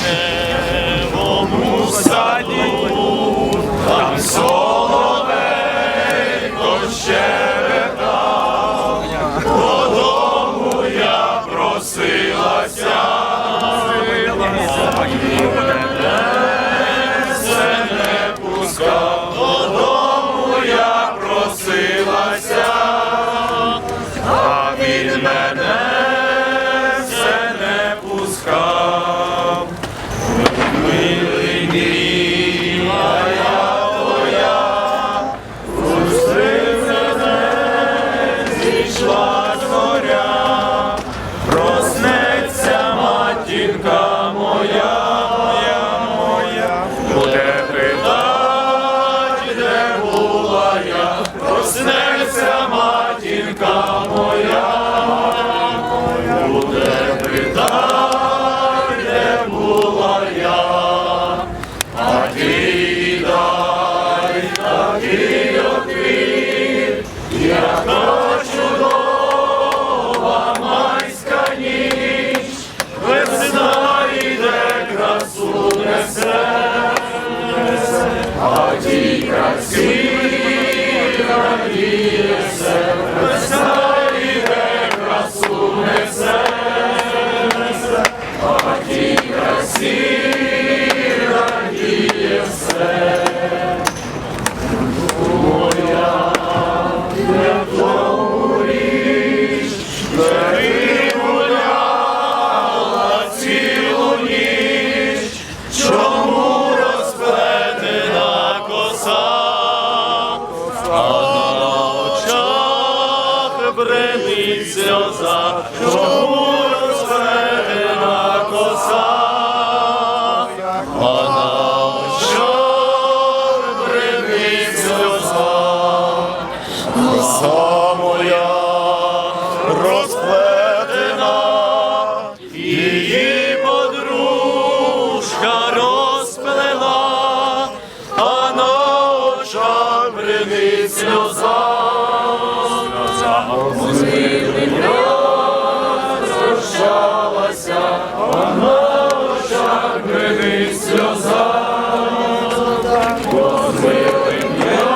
вишневому moje а на очах бренить сльоза, чому розплетена коса, а на очах бренить сльоза. Розпрощалася, а на очах бринить сльоза. Милим я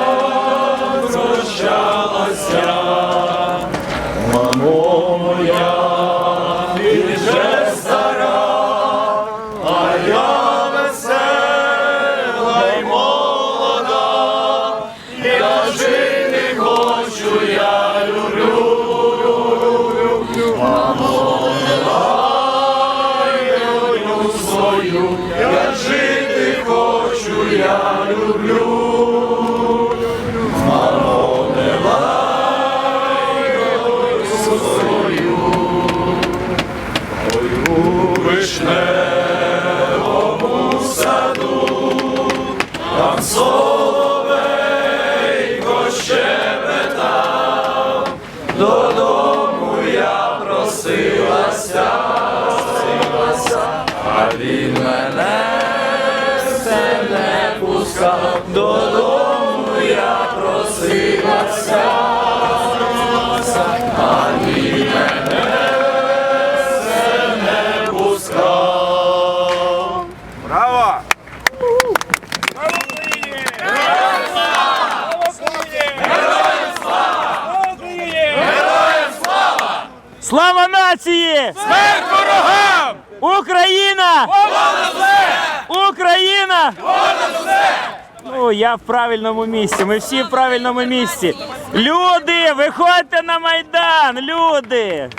я люблю, мамо, не лай свою, я жити хочу, я люблю. Мамо, не свою, ой у вишневому саду, там соловейко я просилася, а він мене все не пускав, додому я просилася, нації! Смерть ворогам! Україна! Україна! Ну, я в правильному місці. Ми всі в правильному місці. Люди, виходьте на майдан, люди!